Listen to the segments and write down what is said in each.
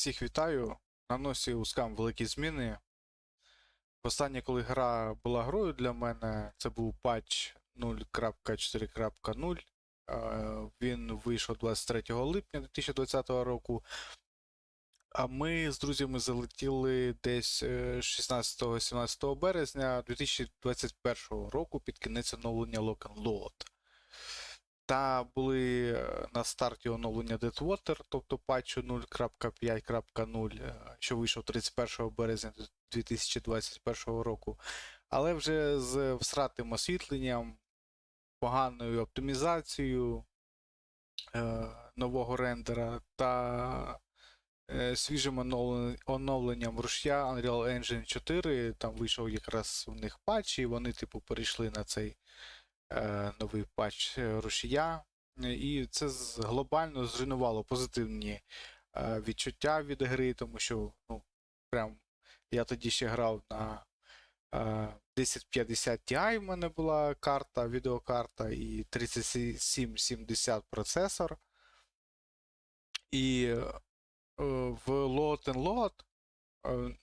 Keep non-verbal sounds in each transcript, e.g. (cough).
Всіх вітаю. На носі у скам великі зміни. Останнє, коли гра була грою для мене, це був патч 0.4.0. Е, Він вийшов 23 липня 2020 року. А ми з друзями залетіли десь е, 16-17 березня 2021 року під кінець оновлення Lock and Load. Та були е, на старті оновлення Deadwater, тобто патчу 0.5.0, е, що вийшов 31 березня 2021 року. Але вже з всратим освітленням, поганою оптимізацією е, нового рендера та е, свіжим оновленням рушія Unreal Engine 4. Там вийшов якраз у них патч, і вони, типу, перейшли на цей е, новий патч е, рушія. Е, І це глобально зруйнувало позитивні е, відчуття від гри, тому що ну, прям я тоді ще грав на е, 1050 Ti в мене була карта, відеокарта і 3770 процесор. І е, в Load and Load, е,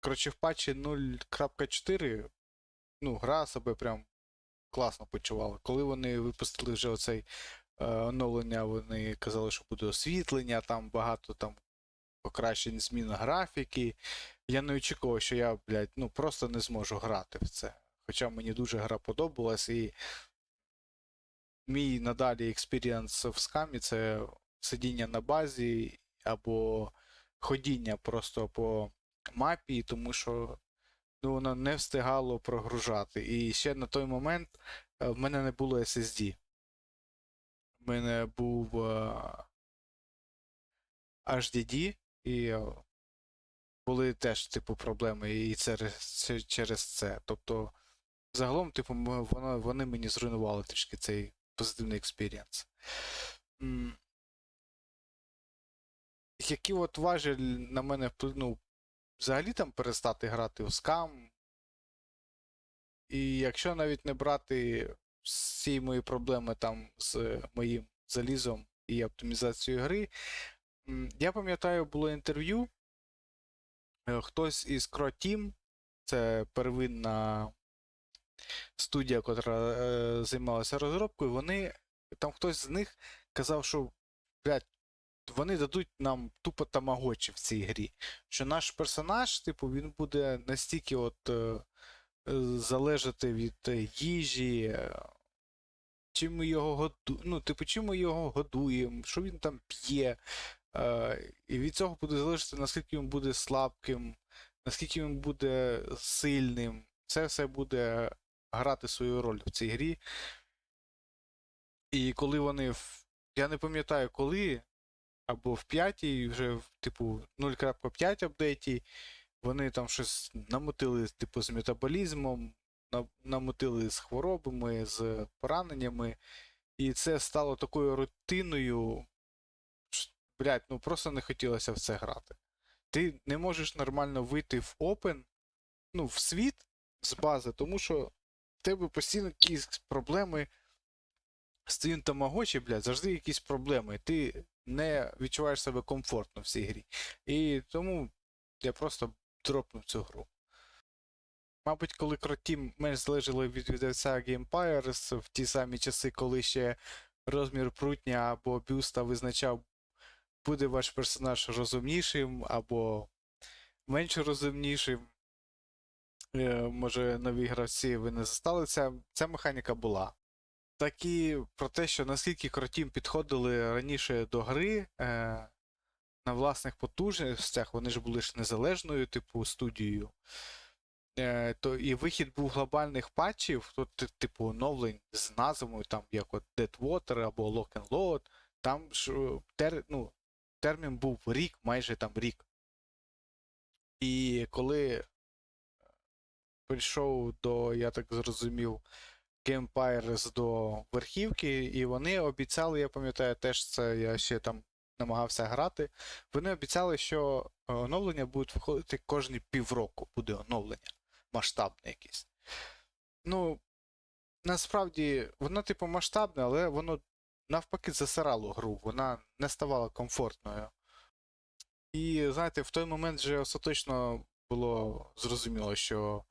коротше, в патчі 0.4 ну, гра себе прям класно почувала. Коли вони випустили вже оцей е, оновлення, вони казали, що буде освітлення, там багато там покращень змін графіки. Я не очікував, що я, блядь, ну просто не зможу грати в це. Хоча мені дуже гра подобалась, і мій надалі експірієнс в скамі це сидіння на базі або ходіння просто по мапі, тому що воно не встигало прогружати. І ще на той момент е, в мене не було SSD. В мене був е, HDD, і е, були теж, типу, проблеми і це- через це. Тобто, загалом, типу, воно, вони мені зруйнували трішки цей позитивний експірієнс. Який от важель на мене вплинув взагалі там перестати грати у скам. І якщо навіть не брати всі мої проблеми там з моїм залізом і оптимізацією гри, я пам'ятаю, було інтерв'ю. е, Хтось із Team, це первинна студія, яка е, займалася розробкою, вони там хтось з них казав, що блядь, вони дадуть нам тупо тамагочі в цій грі. Що наш персонаж, типу, він буде настільки от е, е, залежати від е, їжі, чим ми його году... ну, типу, чим ми його годуємо, що він там п'є. І від цього буде залежати, наскільки він буде слабким, наскільки він буде сильним. Це все буде грати свою роль в цій грі. І коли вони. Я не пам'ятаю коли, або в п'ятій, вже в типу 0.5 апдейті, вони там щось намотили, типу, з метаболізмом, намотили з хворобами, з пораненнями. І це стало такою рутиною. що, Блядь, ну просто не хотілося в це грати. Ти не можеш нормально вийти в Open, ну, в світ з бази, тому що в тебе постійно якісь проблеми з твоїм тамагочі, блядь, завжди якісь проблеми. Ти не відчуваєш себе комфортно в цій грі. І тому я просто дропнув цю гру. Мабуть, коли кроті менш залежали від видавця Gamepires в ті самі часи, коли ще розмір прутня або бюста визначав, буде ваш персонаж розумнішим або менш розумнішим. Е, Може, нові гравці ви не застали, ця механіка була. Так і про те, що наскільки кротім підходили раніше до гри е, на власних потужностях, вони ж були ж незалежною, типу, студією. Е, то і вихід був глобальних патчів, то, типу, оновлень з назвами, там, як от Deadwater або Lock and Load, там ж е, тер, ну, термін був рік, майже там рік. І коли е, прийшов до, я так зрозумів, Campires до верхівки, і вони обіцяли, я пам'ятаю, теж це я ще там намагався грати. Вони обіцяли, що е, оновлення будуть виходити кожні півроку, буде оновлення масштабне якесь. Ну, насправді, воно, типу, масштабне, але воно навпаки засирало гру, вона не ставала комфортною. І знаєте, в той момент вже остаточно було зрозуміло, що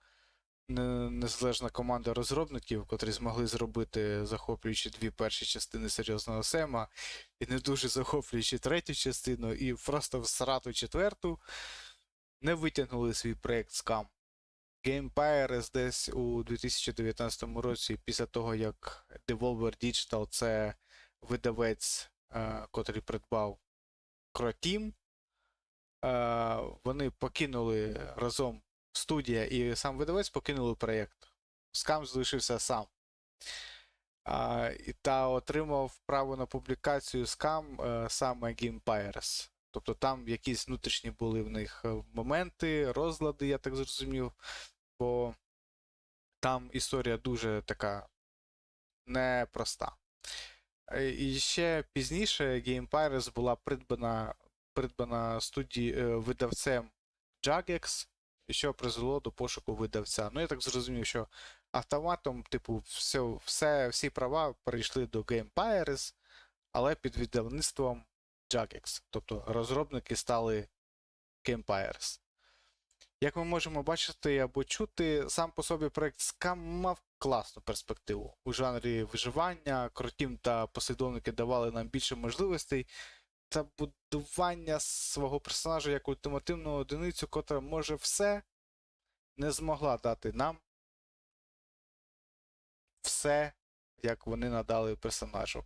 незалежна команда розробників, котрі змогли зробити захоплюючи дві перші частини серйозного Сема, і не дуже захоплюючи третю частину, і просто всрату четверту, не витягнули свій проєкт Scam. Game Pirates десь у 2019 році, після того, як Devolver Digital це видавець, е, котрий придбав Croteam, е, вони покинули разом студія і сам видавець покинули проєкт. Scam залишився сам. А, та отримав право на публікацію Scam е, саме Game Pirates. Тобто там якісь внутрішні були в них е, моменти, розлади, я так зрозумів, бо там історія дуже така непроста. Е, І ще пізніше Game Pirates була придбана, придбана студії, видавцем Jagex, що призвело до пошуку видавця. Ну, я так зрозумів, що автоматом, типу, все, все, всі права перейшли до Game Pirates, але під видавництвом Jagex. Тобто розробники стали Game Pirates. Як ми можемо бачити або чути, сам по собі проект Scam мав класну перспективу. У жанрі виживання, крутім та послідовники давали нам більше можливостей та будування свого персонажа як ультимативну одиницю, котра може все, не змогла дати нам все, як вони надали персонажу.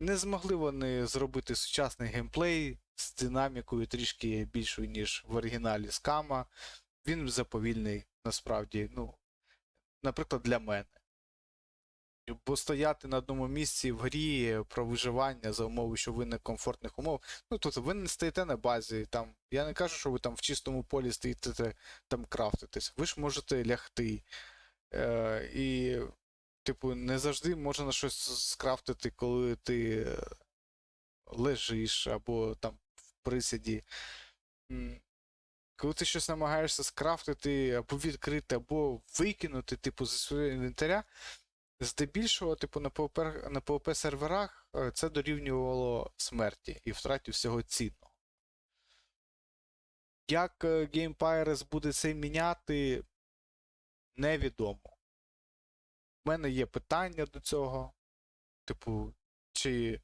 Не змогли вони зробити сучасний геймплей з динамікою трішки більшою, ніж в оригіналі Скама. Він заповільний, насправді, ну, наприклад, для мене. Бо стояти на одному місці в грі про виживання за умови, що ви не комфортних умов. Ну, тобто ви не стоїте на базі. Там, я не кажу, що ви там в чистому полі стоїте там крафтитесь. Ви ж можете лягти. Е, і, типу, не завжди можна щось скрафтити, коли ти лежиш або там в присіді. Коли ти щось намагаєшся скрафтити або відкрити, або викинути, типу, зі свого інвентаря, здебільшого, типу, на PvP, на PvP серверах е, це дорівнювало смерті і втраті всього цінного. Як е, Game Pirates буде це міняти, невідомо. У мене є питання до цього. Типу, чи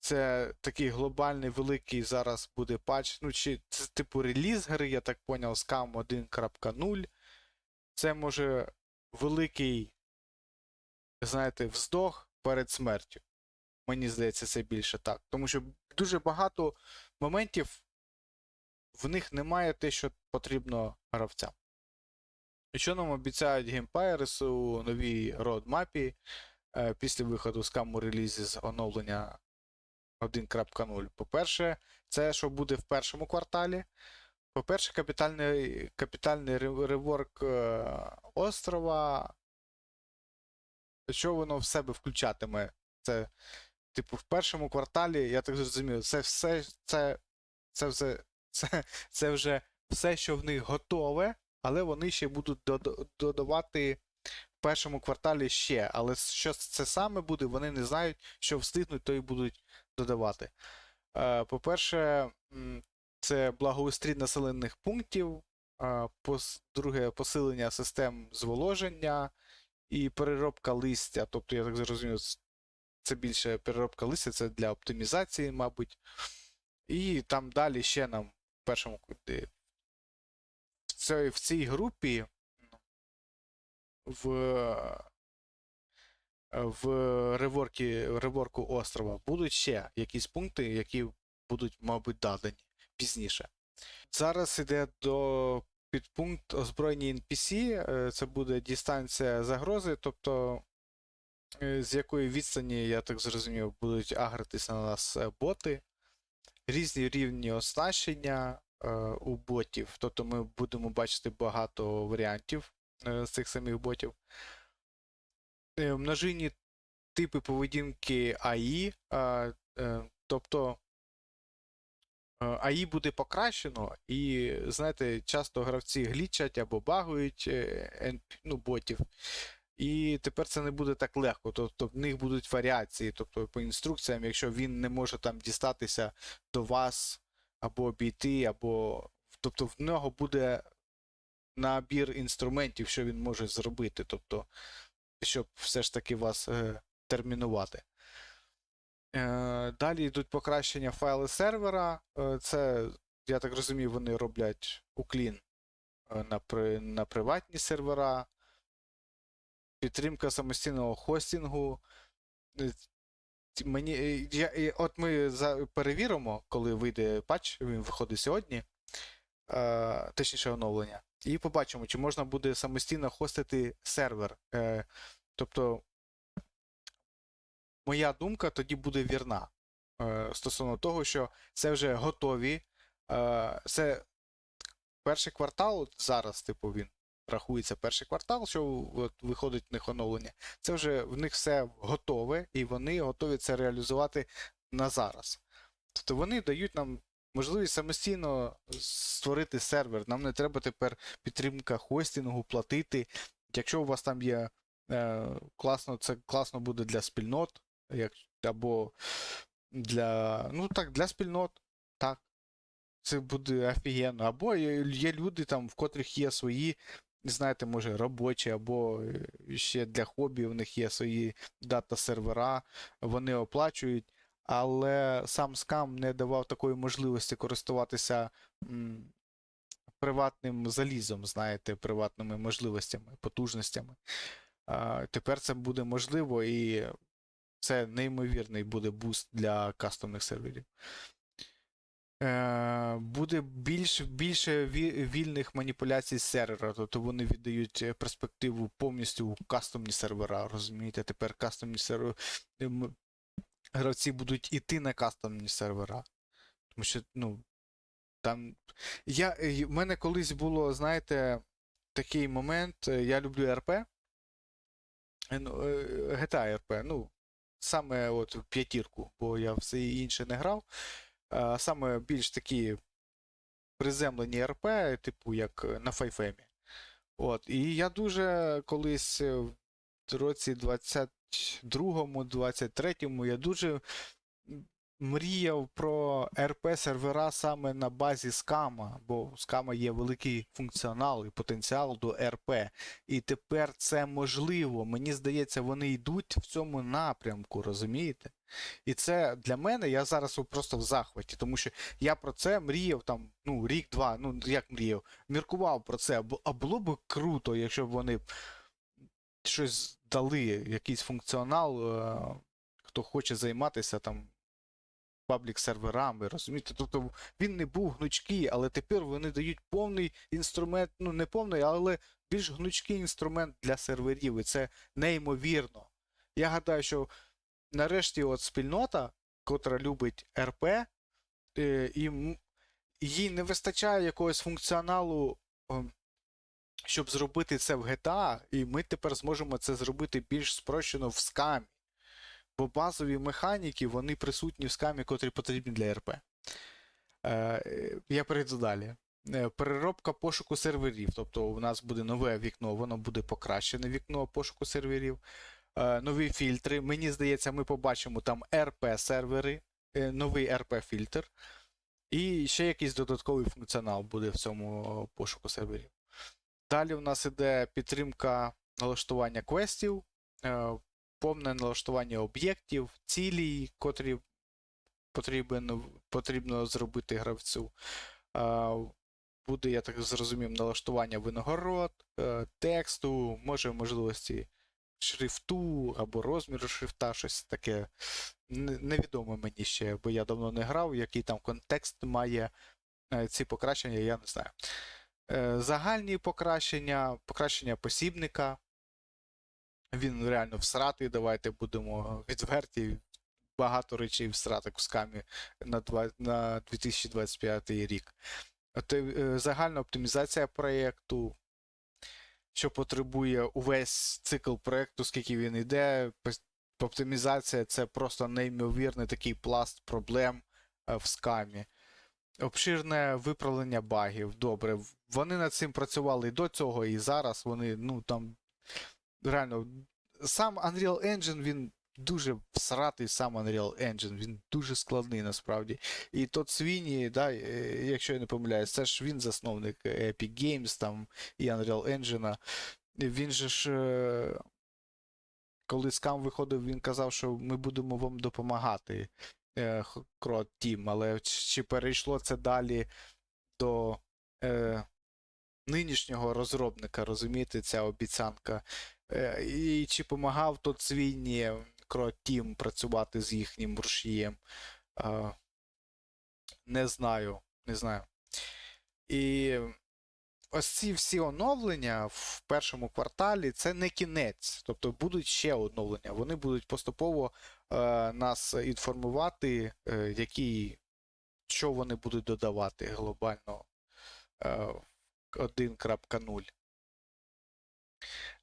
це такий глобальний великий зараз буде патч, ну, чи це типу реліз гри, я так поняв, Scam 1.0. Це може великий, знаєте, вздох перед смертю. Мені здається, це більше так. Тому що дуже багато моментів в них немає те, що потрібно гравцям. І що нам обіцяють Game у новій родмапі е, після виходу з каму релізі з оновлення 1.0? По-перше, це що буде в першому кварталі. По-перше, капітальний, капітальний реворк е, острова. Що воно в себе включатиме? Це, типу, в першому кварталі, я так зрозумів, це все, це, це, все, (laughs) це, це вже все, що в них готове, але вони ще будуть додавати в першому кварталі ще. Але що це саме буде, вони не знають, що встигнуть, то і будуть додавати. Е, По-перше, це благоустрій населених пунктів. е, пос- Друге, посилення систем зволоження і переробка листя. Тобто, я так зрозумів, це більше переробка листя, це для оптимізації, мабуть. І там далі ще нам в першому куди- в цій, в цій групі в, в реворкі, реворку острова будуть ще якісь пункти, які будуть, мабуть, додані пізніше. Зараз йде до підпункт озброєні NPC, е, це буде дистанція загрози, тобто е, з якої відстані, я так зрозумів, будуть агритися на нас е, боти, різні рівні оснащення у ботів, тобто ми будемо бачити багато варіантів з цих самих ботів. Множинні типи поведінки АІ, тобто АІ буде покращено, і, знаєте, часто гравці глічать або багують е, ну, ботів. І тепер це не буде так легко. Тобто в них будуть варіації, тобто по інструкціям, якщо він не може там дістатися до вас або обійти, або. Тобто в нього буде набір інструментів, що він може зробити, тобто, щоб все ж таки вас е, термінувати. Е, далі йдуть покращення файли сервера. Е, це, я так розумію, вони роблять уклін е, на, при, на приватні сервера. Підтримка самостійного хостингу. Мені, я, от ми за, перевіримо, коли вийде патч, він виходить сьогодні, е, точніше оновлення, і побачимо, чи можна буде самостійно хостити сервер. Е, тобто, моя думка тоді буде вірна е, стосовно того, що це вже готові. Е, це перший квартал, зараз, типу, він рахується перший квартал, що от, виходить в них оновлення. Це вже в них все готове, і вони готові це реалізувати на зараз. Тобто вони дають нам можливість самостійно створити сервер. Нам не треба тепер підтримка хостингу платити. Якщо у вас там є е, класно, це класно буде для спільнот, як, або для. Ну так, для спільнот. Так. Це буде офігенно. Або є, люди, там, в котрих є свої, знаєте, може, робочі, або е, ще для хобі, у них є свої дата-сервера, вони оплачують, але сам скам не давав такої можливості користуватися м, приватним залізом, знаєте, приватними можливостями, потужностями. А, тепер це буде можливо, і це неймовірний буде буст для кастомних серверів. Е, буде більш, більше вільних маніпуляцій з сервера, тобто вони віддають е, перспективу повністю у кастомні сервера. Розумієте, тепер кастомні сервери гравці будуть іти на кастомні сервера. Тому що, ну, там. Я, е, в мене колись було, знаєте, такий момент. Я люблю РП. GTA RP, ну, саме от п'ятірку, бо я все інше не грав. Саме більш такі приземлені РП, типу як е, на Файфемі. От. І я дуже колись е, в році 22-му, 23-му я дуже мріяв про РП сервера саме на базі скама, бо скама є великий функціонал і потенціал до РП. І тепер це можливо. Мені здається, вони йдуть в цьому напрямку, розумієте? І це для мене, я зараз просто в захваті, тому що я про це мріяв там, ну, рік-два, ну як мріяв, міркував про це. А було б круто, якщо б вони щось дали, якийсь функціонал, е, хто хоче займатися там паблік-серверами, розумієте? Тобто він не був гнучкий, але тепер вони дають повний інструмент, ну не повний, але більш гнучкий інструмент для серверів, і це неймовірно. Я гадаю, що нарешті от спільнота, котра любить РП, е, і їй не вистачає якогось функціоналу, ем, щоб зробити це в GTA, і ми тепер зможемо це зробити більш спрощено в скамі. Бо базові механіки, вони присутні в скамі, котрі потрібні для РП. Е, я перейду далі. Е, Переробка пошуку серверів. Тобто у нас буде нове вікно, воно буде покращене вікно пошуку серверів. Е, Нові фільтри. Мені здається, ми побачимо там RP-сервери, е, новий RP-фільтр. І ще якийсь додатковий функціонал буде в цьому е, пошуку серверів. Далі у нас іде підтримка налаштування квестів, е, повне налаштування об'єктів, цілей, котрі потрібен, потрібно зробити гравцю. Буде, я так зрозумів, налаштування винагород, е, тексту, може можливості шрифту або розміру шрифта, щось таке. Н- Невідомо мені ще, бо я давно не грав, який там контекст має е, ці покращення, я не знаю. Е, Загальні покращення, покращення посібника. Він реально всратий, давайте будемо відверті. Багато речей всрати кусками на, на 2025 рік. Е, Загальна оптимізація проєкту, що потребує увесь цикл проєкту, скільки він йде. Оптимізація це просто неймовірний такий пласт проблем е, в скамі. Обширне виправлення багів. Добре. Вони над цим працювали і до цього, і зараз. Вони, ну там. Реально, сам Unreal Engine, він дуже всратий сам Unreal Engine, він дуже складний насправді. І тот Свіні, да, е, якщо я не помиляюсь, це ж він засновник Epic Games там і Unreal Engine. Він же ж. е, Коли скам виходив, він казав, що ми будемо вам допомагати. е, Крот Team, але чи перейшло це далі до е, нинішнього розробника, розумієте, ця обіцянка. Е, і чи помагав тот Свіні Крот Team працювати з їхнім рушієм? Не знаю, не знаю. І ось ці всі оновлення в першому кварталі це не кінець. Тобто будуть ще оновлення. Вони будуть поступово е, нас інформувати, е, які, що вони будуть додавати глобально 1.0.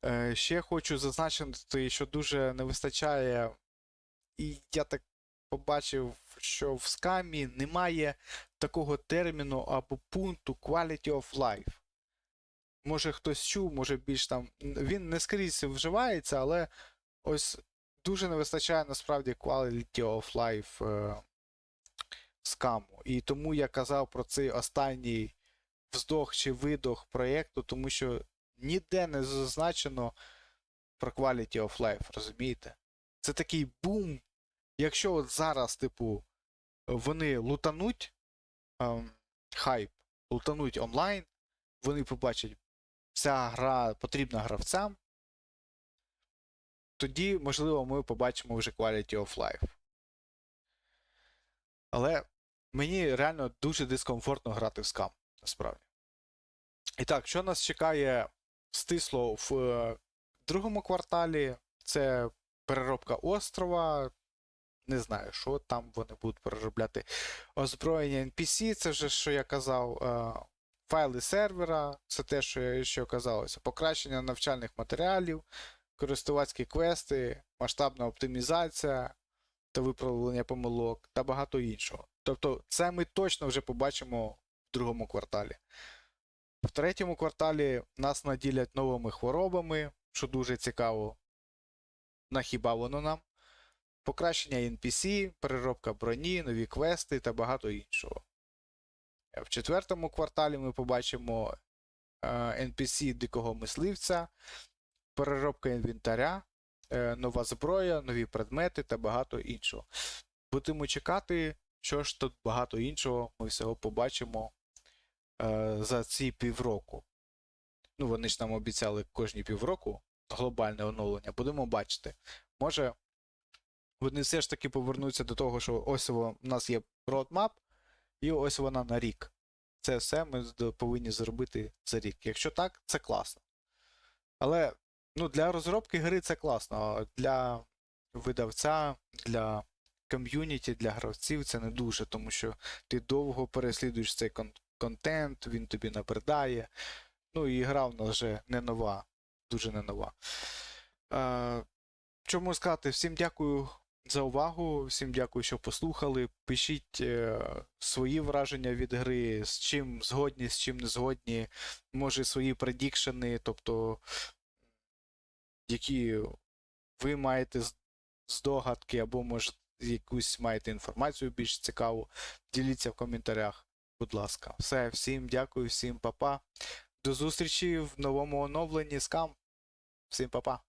Е, ще хочу зазначити, що дуже не вистачає, і я так побачив, що в скамі немає такого терміну або пункту quality of life. Може хтось чув, може більш там. Він не скрізь вживається, але ось дуже не вистачає насправді quality of life е, скаму. І тому я казав про цей останній вздох чи видох проєкту, тому що ніде не зазначено про quality of life, розумієте? Це такий бум. Якщо от зараз, типу, вони лутануть ем, хайп, лутануть онлайн, вони побачать, ця гра потрібна гравцям, тоді, можливо, ми побачимо вже quality of life. Але мені реально дуже дискомфортно грати в скам, насправді. І так, що нас чекає стисло в е, другому кварталі? Це переробка острова. Не знаю, що там вони будуть переробляти. Озброєння NPC, це вже що я казав. е, Файли сервера, це те, що я казалося. Покращення навчальних матеріалів, користувацькі квести, масштабна оптимізація та виправлення помилок та багато іншого. Тобто, це ми точно вже побачимо в другому кварталі. В третьому кварталі нас наділять новими хворобами, що дуже цікаво. Нахіба воно нам? Покращення NPC, переробка броні, нові квести та багато іншого. В четвертому кварталі ми побачимо е, NPC дикого мисливця, переробка інвентаря, е, нова зброя, нові предмети та багато іншого. Будемо чекати, що ж тут багато іншого ми всього побачимо е, за ці півроку. Ну, вони ж нам обіцяли кожні півроку глобальне оновлення. Будемо бачити. Може, вони все ж таки повернуться до того, що ось у нас є roadmap, і ось вона на рік. Це все ми повинні зробити за рік. Якщо так, це класно. Але ну, для розробки гри це класно, для видавця, для ком'юніті, для гравців це не дуже, тому що ти довго переслідуєш цей контент, він тобі набридає. Ну і гра в нас вже не нова, дуже не нова. Е, що можу сказати? Всім дякую за увагу, всім дякую, що послухали. Пишіть е, свої враження від гри, з чим згодні, з чим не згодні. Може, свої предікшени, тобто, які ви маєте здогадки, або, може, якусь маєте інформацію більш цікаву. Діліться в коментарях, будь ласка. Все, всім дякую, всім па-па. До зустрічі в новому оновленні скам. Всім па-па.